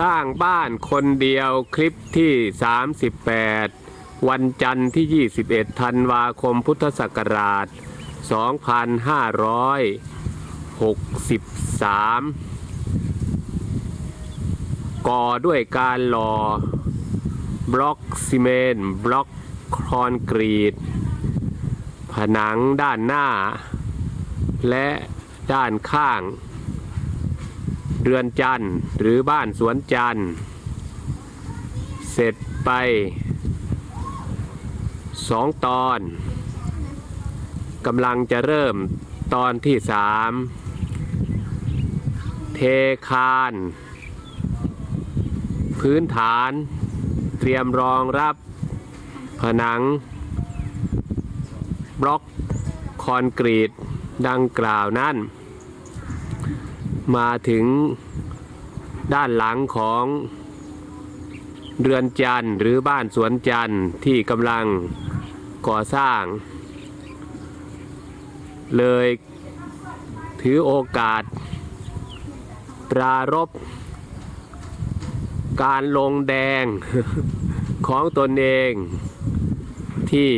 สร้างบ้านคนเดียวคลิปที่ 38 วันจันทร์ที่ 21 ธันวาคมพุทธศักราช 2563 ก่อด้วยการหล่อบล็อกซีเมนต์บล็อกคอนกรีต ผนังด้านหน้า และด้านข้าง เรือนจันทร์หรือบ้านสวนจันทร์เสร็จไปสองตอนกำลังจะเริ่มตอนที่สามเทคาน พื้นฐานเตรียมรองรับผนัง บล็อกคอนกรีตดังกล่าวนั้น มาถึงด้านหลังของเรือนจันทร์หรือบ้านสวนจันทร์ที่กำลังก่อสร้าง เลยถือโอกาส ปรารบการลงแดงของตนเองที่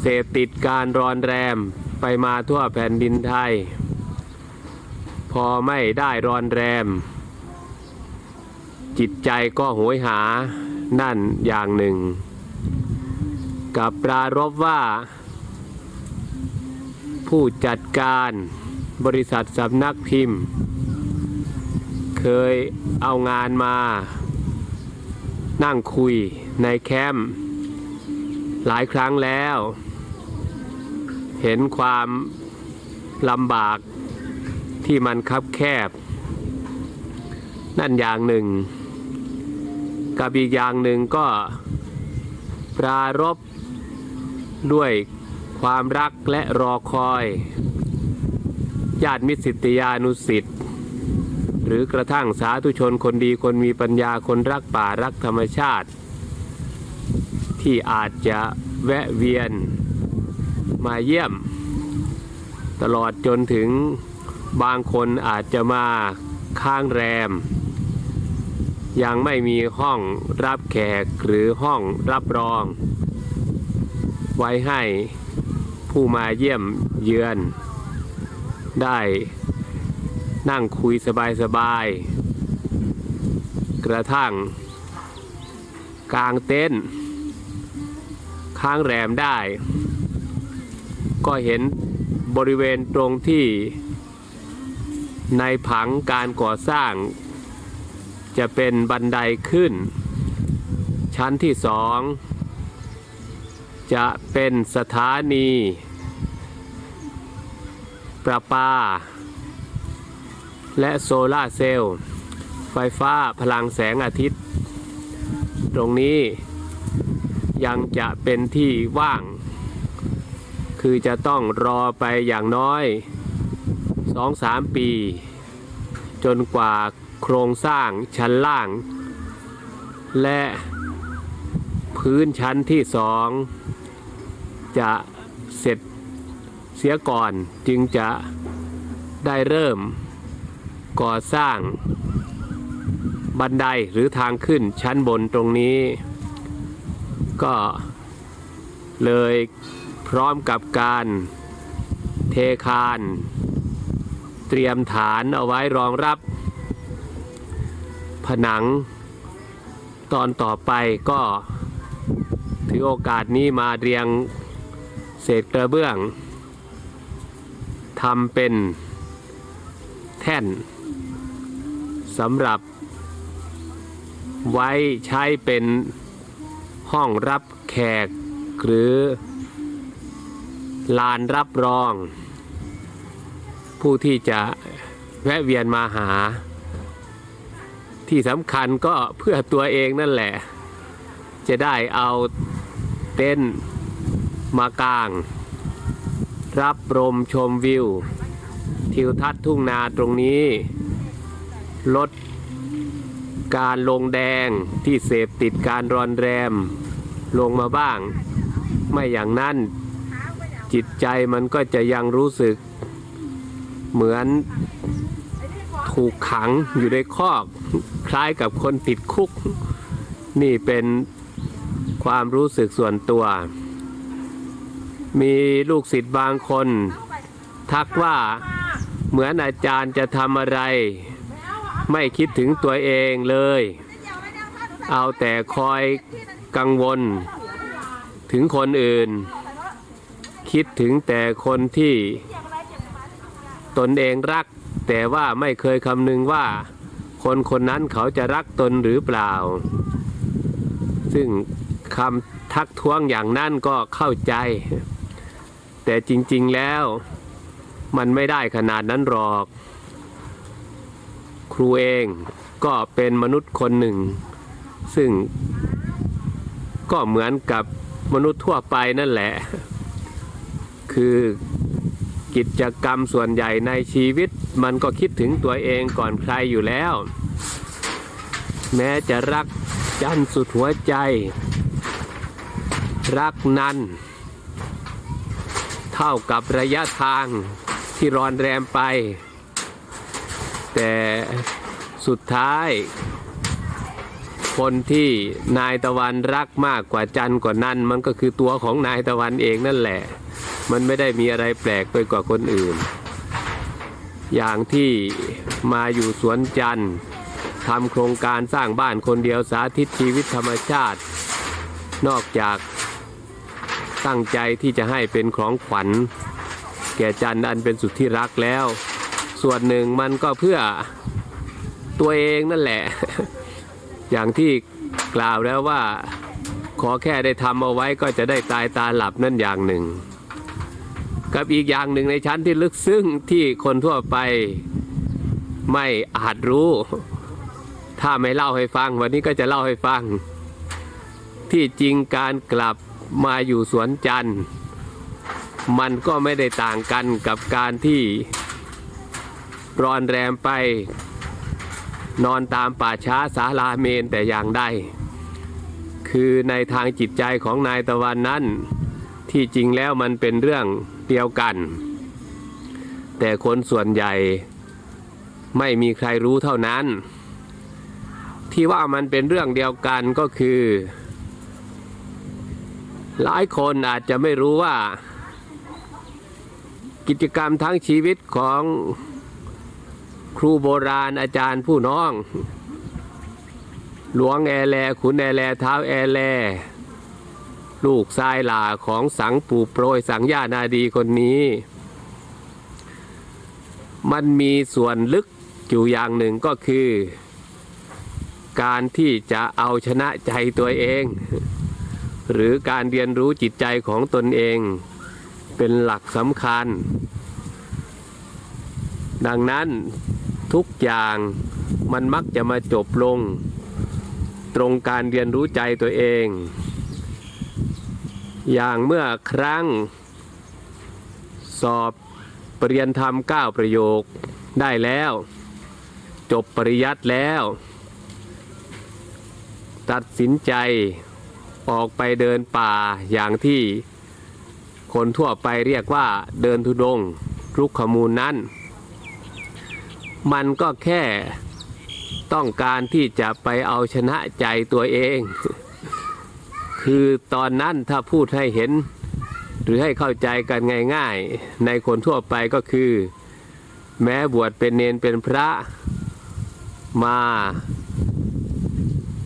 เสพติดการรอนแรมไปมาทั่วแผ่นดินไทย พอไม่ได้รอนแรม จิตใจก็โหยหานั่นอย่างหนึ่ง กับปรารบว่า ผู้จัดการบริษัทสำนักพิมพ์ เคยเอางานมา นั่งคุยในแคมป์หลายครั้งแล้ว เห็นความลำบาก ที่มันคับแคบ นั่นอย่างหนึ่ง กับอีกอย่างหนึ่งก็ปรารบด้วยความรักและรอคอย ญาติมิตรสิทธิยานุสิทธิ์หรือกระทั่งสาธุชนคนดีคนมีปัญญาคนรักป่ารักธรรมชาติ ที่อาจจะแวะเวียนมาเยี่ยม ตลอดจนถึง บางคนอาจจะมาค้างแรม ยังไม่มีห้องรับแขกหรือห้องรับรอง ไว้ให้ผู้มาเยี่ยมเยือน ได้นั่งคุยสบายๆ กระทั่งกลางเต็นท์ค้างแรมได้ ก็เห็นบริเวณตรงที่ ในผังการก่อสร้าง จะเป็นบันไดขึ้น ชั้นที่สองจะเป็นสถานี ประปา และโซลาเซลล์ไฟฟ้าพลังแสงอาทิตย์ ตรงนี้ยังจะเป็นที่ว่าง คือจะต้องรอไปอย่างน้อย 2-3 ปี จนกว่าโครงสร้างชั้นล่าง และพื้นชั้นที่สองจะเสร็จเสียก่อนจึงจะได้เริ่มก่อสร้างบันไดหรือทางขึ้นชั้นบนตรงนี้ ก็เลยพร้อมกับการเทคาน เตรียมฐานเอาไว้รองรับ ผนัง ตอนต่อไปก็ถือโอกาสนี้มาเรียงเศษกระเบื้องทำเป็นแท่นสำหรับ ไว้ใช้เป็นห้องรับแขกหรือลานรับรอง ผู้ที่จะแวะเวียนมาหา ที่สำคัญก็เพื่อตัวเองนั่นแหละ จะได้เอาเต็นมากาง รับลมชมวิว ทิวทัศน์ทุ่งนาตรงนี้ ลดการลงแดงที่เสพติดการรอนแรม ลงมาบ้าง ไม่อย่างนั้นจิตใจมันก็จะยังรู้สึก เหมือนถูกขังอยู่ในคอกคล้ายกับคนติดคุก นี่เป็นความรู้สึกส่วนตัว มีลูกศิษย์บางคน ทักว่าเหมือนอาจารย์จะทำอะไร ไม่คิดถึงตัวเองเลย เอาแต่คอยกังวล ถึงคนอื่น คิดถึงแต่คนที่ ตนเองรัก แต่ว่าไม่เคยคำนึงว่า คนคนนั้นเขาจะรักตนหรือเปล่า ซึ่งคำทักท้วงอย่างนั้นก็เข้าใจ แต่จริงๆแล้วมันไม่ได้ขนาดนั้นหรอก ครูเองก็เป็นมนุษย์คนหนึ่ง ซึ่งก็เหมือนกับมนุษย์ทั่วไปนั่นแหละ คือ กิจกรรมส่วนใหญ่ในชีวิต มันก็คิดถึงตัวเองก่อนใครอยู่แล้ว แม้จะรักจันสุดหัวใจ รักนั้นเท่ากับระยะทางที่รอนแรมไป แต่สุดท้าย คนที่นายตะวันรักมากกว่าจันกว่านั้นมันก็คือตัวของนายตะวันเองนั่นแหละ มันไม่ได้มีอะไรแปลกไปกว่าคนอื่น อย่างที่มาอยู่สวนจันทร์ทำโครงการสร้างบ้านคนเดียวสาธิตชีวิตธรรมชาติ นอกจากตั้งใจที่จะให้เป็นของขวัญ แก่จันทร์อันเป็นสุดที่รักแล้ว ส่วนหนึ่งมันก็เพื่อตัวเองนั่นแหละ อย่างที่กล่าวแล้วว่า ขอแค่ได้ทำเอาไว้ก็จะได้ตายตาหลับนั่นอย่างหนึ่ง กับอีกอย่างหนึ่งในชั้นที่ลึกซึ้งที่คนทั่วไปไม่อาจรู้ ถ้าไม่เล่าให้ฟัง วันนี้ก็จะเล่าให้ฟัง ที่จริงการกลับมาอยู่สวนจันทร์ มันก็ไม่ได้ต่างกันกับการที่รอนแรมไปนอนตามป่าช้าสาลาเมนแต่อย่างใด คือในทางจิตใจของนายตะวันนั้น ที่จริงแล้วมันเป็นเรื่อง เดียวกัน แต่คนส่วนใหญ่ไม่มีใครรู้เท่านั้น ที่ว่ามันเป็นเรื่องเดียวกันก็คือ หลายคนอาจจะไม่รู้ว่า กิจกรรมทั้งชีวิตของครูโบราณอาจารย์ผู้น้อง หลวงแอแลขุนแอแลเท้าแอแล ลูกชายหลาของสังปู่โปรยสังญานาดีคนนี้ มันมีส่วนลึกอยู่อย่างหนึ่งก็คือ การที่จะเอาชนะใจตัวเอง หรือการเรียนรู้จิตใจของตนเอง เป็นหลักสำคัญ ดังนั้นทุกอย่างมันมักจะมาจบลง ตรงการเรียนรู้ใจตัวเอง อย่างเมื่อครั้ง สอบปรริยนธรรมเก้าประโยคได้แล้ว จบปริยัติแล้ว ตัดสินใจออกไปเดินป่าอย่างที่คนทั่วไปเรียกว่าเดินทุดงรุกขมูลนั้น มันก็แค่ต้องการที่จะไปเอาชนะใจตัวเอง คือตอนนั้นถ้าพูดให้เห็น หรือให้เข้าใจกันง่ายๆ ในคนทั่วไปก็คือ แม้บวชเป็นเนนเป็นพระมา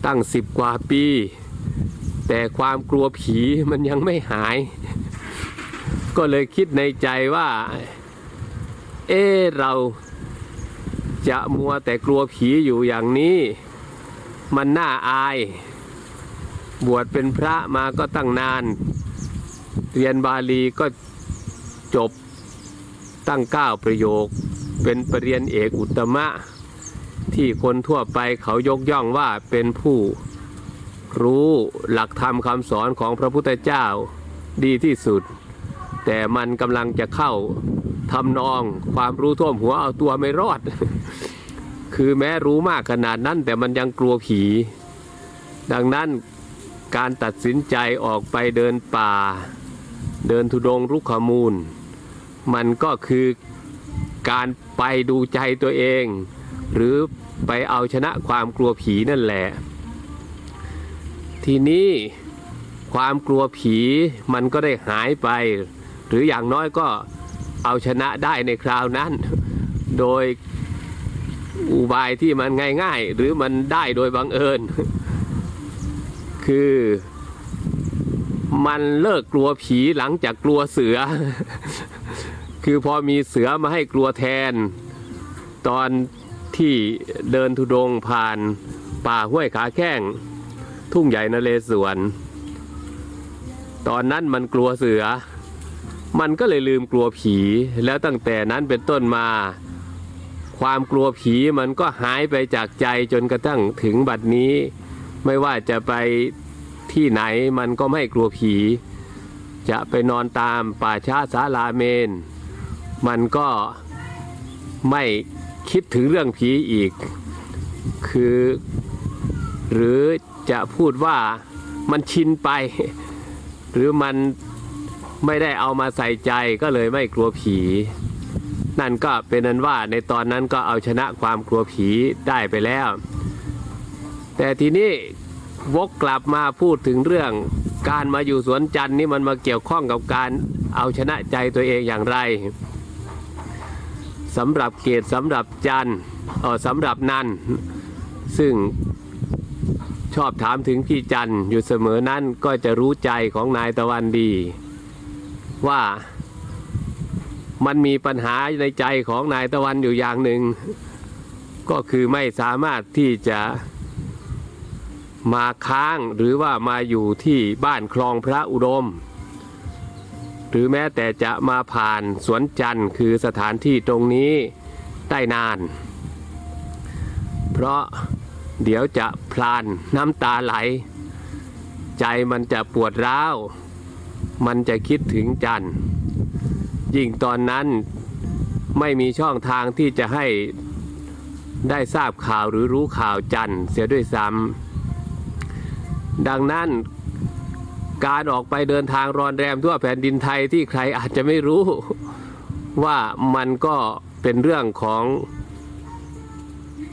ตั้งสิบกว่าปี แต่ความกลัวผีมันยังไม่หาย ก็เลยคิดในใจว่า เออเราจะมัวแต่กลัวผีอยู่อย่างนี้ มันน่าอาย บวชเป็นพระมาก็ตั้งนาน เรียนบาลีก็จบตั้งเก้าประโยค เป็นปรริญญาเอกอุตมะ ที่คนทั่วไปเขายกย่องว่าเป็นผู้รู้หลักธรรมคำสอนของพระพุทธเจ้าดีที่สุด แต่มันกำลังจะเข้าทำนองความรู้ท่วมหัวเอาตัวไม่รอด คือแม้รู้มากขนาดนั้นแต่มันยังกลัวผี ดังนั้น การตัดสินใจออกไปเดินป่า เดินทุดงรุกขมูล มันก็คือการไปดูใจตัวเอง หรือไปเอาชนะความกลัวผีนั่นแหละ ทีนี้ความกลัวผีมันก็ได้หายไป หรืออย่างน้อยก็เอาชนะได้ในคราวนั้น โดยอุบายที่มันง่าย ๆ หรือมันได้โดยบังเอิญ คือ มันเลิกกลัวผีหลังจากกลัวเสือ คือพอมีเสือมาให้กลัวแทน ตอนที่เดินทุดงผ่านป่าห้วยขาแข้ง ทุ่งใหญ่นเรศวร ตอนนั้นมันกลัวเสือ มันก็เลยลืมกลัวผี แล้วตั้งแต่นั้นเป็นต้นมา ความกลัวผีมันก็หายไปจากใจจนกระทั่งถึงบัดนี้ ไม่ว่าจะไปที่ไหนมันก็ไม่กลัวผี จะไปนอนตามป่าช้าศาลาเมน มันก็ไม่คิดถึงเรื่องผีอีก คือ หรือจะพูดว่ามันชินไป หรือมันไม่ได้เอามาใส่ใจก็เลยไม่กลัวผี นั่นก็เป็นนั้นว่าในตอนนั้นก็เอาชนะความกลัวผีได้ไปแล้ว แต่ทีนี้วกกลับมาพูดถึงเรื่องการมาอยู่สวนจันทร์นี่มันมาเกี่ยวข้องกับการเอาชนะใจตัวเองอย่างไรสำหรับเกตสำหรับจันทร์เออสำหรับนันซึ่งชอบถามถึงพี่จันทร์อยู่เสมอนั้นก็จะรู้ใจของนายตะวันดี ว่ามันมีปัญหาในใจของนายตะวันอยู่อย่างหนึ่ง ก็คือไม่สามารถที่จะ มาค้างหรือว่ามาอยู่ที่บ้านคลองพระอุดม หรือแม้แต่จะมาผ่านสวนจันทร์คือสถานที่ตรงนี้ได้นาน เพราะเดี๋ยวจะพลานน้ำตาไหล ใจมันจะปวดร้าว มันจะคิดถึงจันทร์ยิ่งตอนนั้นไม่มีช่องทางที่จะให้ได้ทราบข่าวหรือรู้ข่าวจันทร์เสียด้วยซ้ำ ดังนั้นการออกไปเดินทางรอนแรมทั่วแผ่นดินไทยที่ใครอาจจะไม่รู้ว่ามันก็เป็นเรื่องของ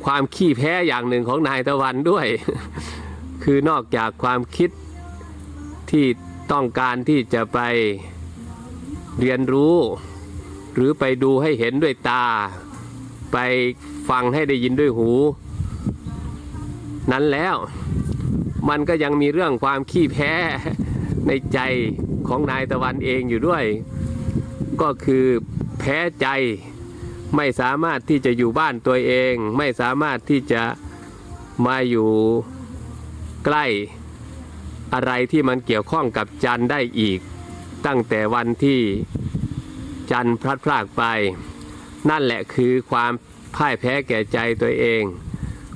ความขี้แพ้อย่างหนึ่งของนายตะวันด้วย คือนอกจากความคิดที่ต้องการที่จะไปเรียนรู้ หรือไปดูให้เห็นด้วยตา ไปฟังให้ได้ยินด้วยหู นั้นแล้ว มันก็ยังมีเรื่องความขี้แพ้ในใจของนายตะวันเองอยู่ด้วย ก็คือแพ้ใจไม่สามารถที่จะอยู่บ้านตัวเอง ไม่สามารถที่จะมาอยู่ใกล้อะไรที่มันเกี่ยวข้องกับจันได้อีก ตั้งแต่วันที่จันพลัดพรากไป นั่นแหละคือความพ่ายแพ้แก่ใจตัวเอง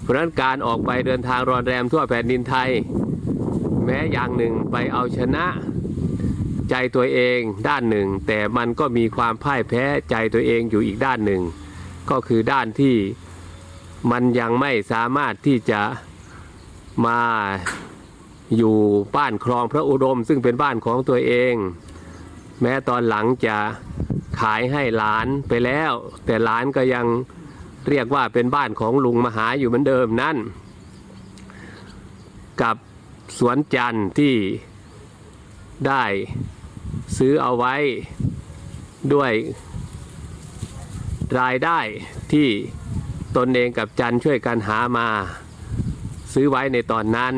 เพราะนั้นการออกไปเดินทางรอนแรมทั่วแผ่นดินไทย แม้อย่างหนึ่งไปเอาชนะใจตัวเองด้านหนึ่ง แต่มันก็มีความพ่ายแพ้ใจตัวเองอยู่อีกด้านหนึ่ง ก็คือด้านที่มันยังไม่สามารถที่จะมาอยู่บ้านคลองพระอุดม ซึ่งเป็นบ้านของตัวเอง แม้ตอนหลังจะขายให้หลานไปแล้ว แต่หลานก็ยัง เรียกว่าเป็นบ้านของลุงมหาอยู่เหมือนเดิมนั่น กับสวนจันทร์ที่ได้ซื้อเอาไว้ด้วยรายได้ที่ตนเองกับจันทร์ช่วยกันหามา ซื้อไว้ในตอนนั้น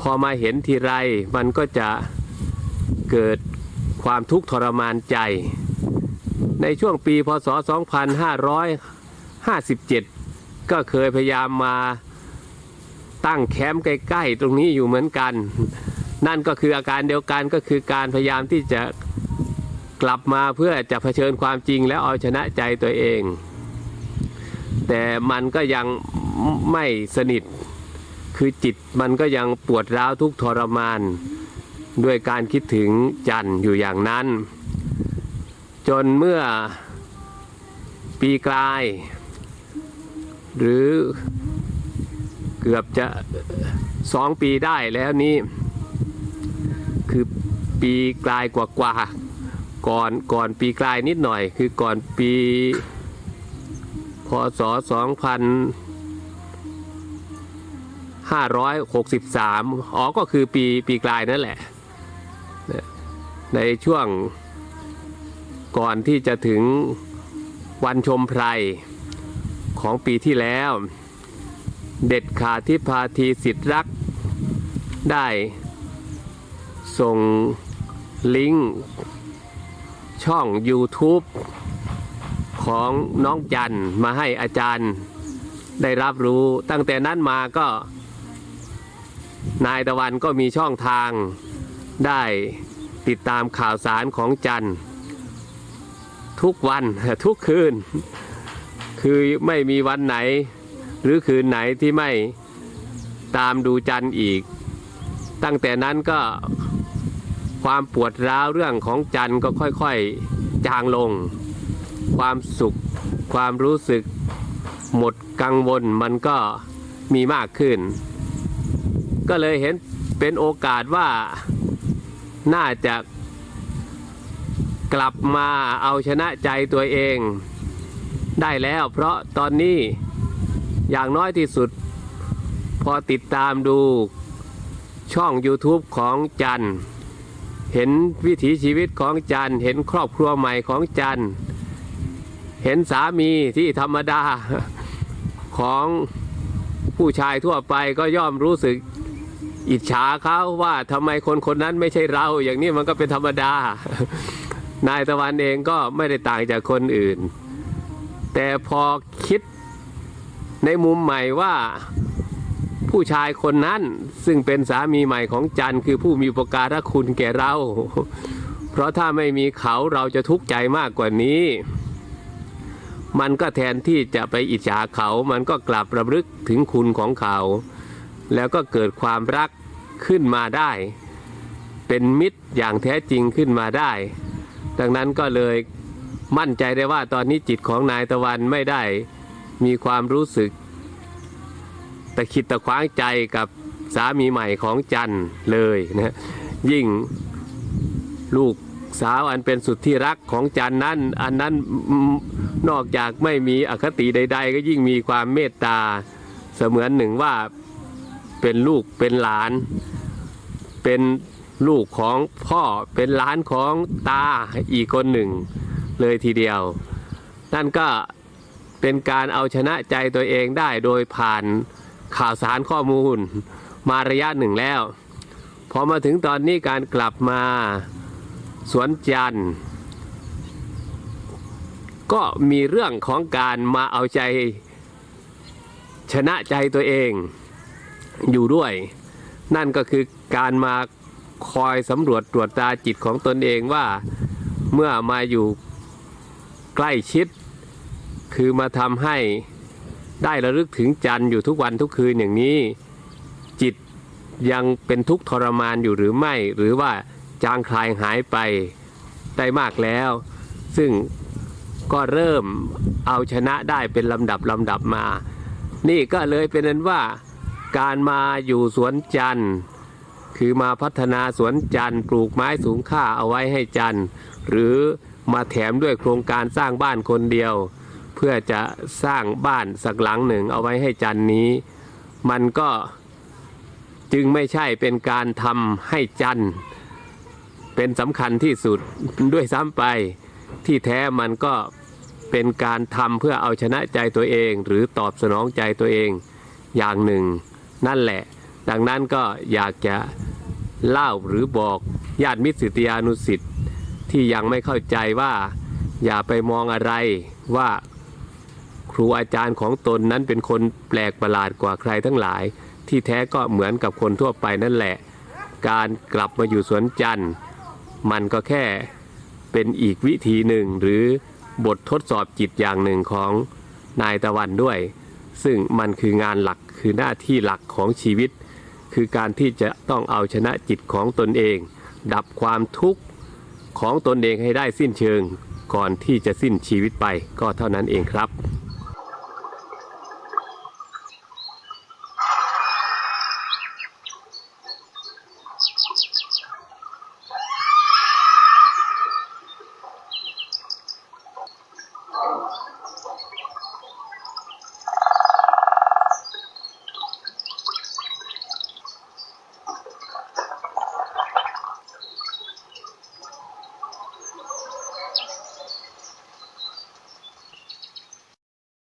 พอมาเห็นทีไรมันก็จะเกิดความทุกข์ทรมานใจ ในช่วงปีพศ 57 ก็เคยพยายามมาตั้งแคมป์ใกล้ๆ ตรงนี้อยู่เหมือนกัน นั่นก็คืออาการเดียวกันก็คือการพยายามที่จะกลับมาเพื่อจะเผชิญความจริงแล้วเอาชนะใจตัวเอง แต่มันก็ยังไม่สนิทคือจิตมันก็ยังปวดร้าวทุกทรมาน ด้วยการคิดถึงจันอยู่อย่างนั้น จนเมื่อปีกลาย หรือเกือบจะสองปีได้แล้วนี้ คือปีกลายกว่าๆก่อนก่อนปีกลายนิดหน่อย คือก่อนปีพศสองพันห้าร้อยหกสิบสามอ๋อ ก็คือปีปีกลายนั่นแหละ ในช่วงก่อนที่จะถึงวันชมไพร ของปีที่แล้ว เด็ดขาดที่พาทีสิทธิรัก ได้ส่งลิงก์ช่อง YouTube ของน้องจันมาให้อาจารย์ได้รับรู้ ตั้งแต่นั้นมาก็ นายตะวันก็มีช่องทางได้ติดตามข่าวสารของจันทุกวันทุกคืน คือไม่มีวันไหน หรือคืนไหนที่ไม่ตามดูจันทร์อีก ตั้งแต่นั้นก็ความปวดร้าวเรื่องของจันทร์ก็ค่อยๆจางลง ความสุข ความรู้สึก หมดกังวลมันก็มีมากขึ้น ก็เลยเห็นเป็นโอกาสว่าน่าจะกลับมาเอาชนะใจตัวเอง ได้แล้ว เพราะตอนนี้อย่างน้อยที่สุด พอติดตามดูช่อง YouTube ของจัน เห็นวิถีชีวิตของจัน เห็นครอบครัวใหม่ของจัน เห็นสามีที่ธรรมดาของผู้ชายทั่วไปก็ย่อมรู้สึกอิจฉาเขาว่าทำไมคนคนนั้นไม่ใช่เรา อย่างนี้มันก็เป็นธรรมดา นายตะวันเองก็ไม่ได้ต่างจากคนอื่น แต่พอคิดในมุมใหม่ว่าผู้ชายคนนั้นซึ่งเป็นสามีใหม่ของจันคือผู้มีอุปการคุณแก่เรา เพราะถ้าไม่มีเขาเราจะทุกข์ใจมากกว่านี้ มันก็แทนที่จะไปอิจฉาเขา มันก็กลับระลึกถึงคุณของเขา แล้วก็เกิดความรักขึ้นมาได้ เป็นมิตรอย่างแท้จริงขึ้นมาได้ ดังนั้นก็เลย มั่นใจได้ว่าตอนนี้จิตของนายตะวันไม่ได้มีความรู้สึก ตะคิดตะขวางใจกับสามีใหม่ของจันเลยนะยิ่งลูกสาวอันเป็นสุดที่รักของจันนั้น อันนั้นนอกจากไม่มีอคติใด ๆ ก็ยิ่งมีความเมตตาเสมือนหนึ่งว่าเป็นลูกเป็นหลาน เป็นลูกของพ่อเป็นหลานของตาอีกคนหนึ่ง เลยทีเดียว นั่นก็เป็นการเอาชนะใจตัวเองได้โดยผ่านข่าวสารข้อมูลมาระยะหนึ่งแล้ว พอมาถึงตอนนี้การกลับมาสวนจันทร์ก็มีเรื่องของการมาเอาใจชนะใจตัวเองอยู่ด้วย นั่นก็คือการมาคอยสำรวจตรวจตาจิตของตนเองว่าเมื่อมาอยู่ ใกล้ชิด คือมาทำให้ได้ระลึกถึงจันทร์อยู่ทุกวันทุกคืนอย่างนี้ จิตยังเป็นทุกข์ทรมานอยู่หรือไม่ หรือว่าจางคลายหายไปได้มากแล้ว ซึ่งก็เริ่มเอาชนะได้เป็นลำดับลำดับมา นี่ก็เลยเป็นนั้นว่าการมาอยู่สวนจันทร์ คือมาพัฒนาสวนจันทร์ปลูกไม้สูงค่าเอาไว้ให้จันทร์ หรือ มาแถมด้วยโครงการสร้างบ้านคนเดียว เพื่อจะสร้างบ้านสักหลังหนึ่งเอาไว้ให้จันนี้ มันก็จึงไม่ใช่เป็นการทำให้จันเป็นสำคัญที่สุดด้วยซ้ำไปที่แท้มันก็เป็นการทำเพื่อเอาชนะใจตัวเอง หรือตอบสนองใจตัวเองอย่างหนึ่ง นั่นแหละ ดังนั้นก็อยากจะเล่าหรือบอกญาติมิตรสิทธิานุสิทธิ ที่ยังไม่เข้าใจว่า อย่าไปมองอะไรว่าครูอาจารย์ของตนนั้นเป็นคนแปลกประหลาดกว่าใครทั้งหลาย ที่แท้ก็เหมือนกับคนทั่วไปนั่นแหละ การกลับมาอยู่สวนจันทร์ มันก็แค่เป็นอีกวิธีหนึ่งหรือบททดสอบจิตอย่างหนึ่งของนายตะวันด้วย ซึ่งมันคืองานหลักคือหน้าที่หลักของชีวิต คือการที่จะต้องเอาชนะจิตของตนเอง ดับความทุกข์ ของตนเองให้ได้สิ้นเชิง ก่อนที่จะสิ้นชีวิตไปก็เท่านั้นเองครับ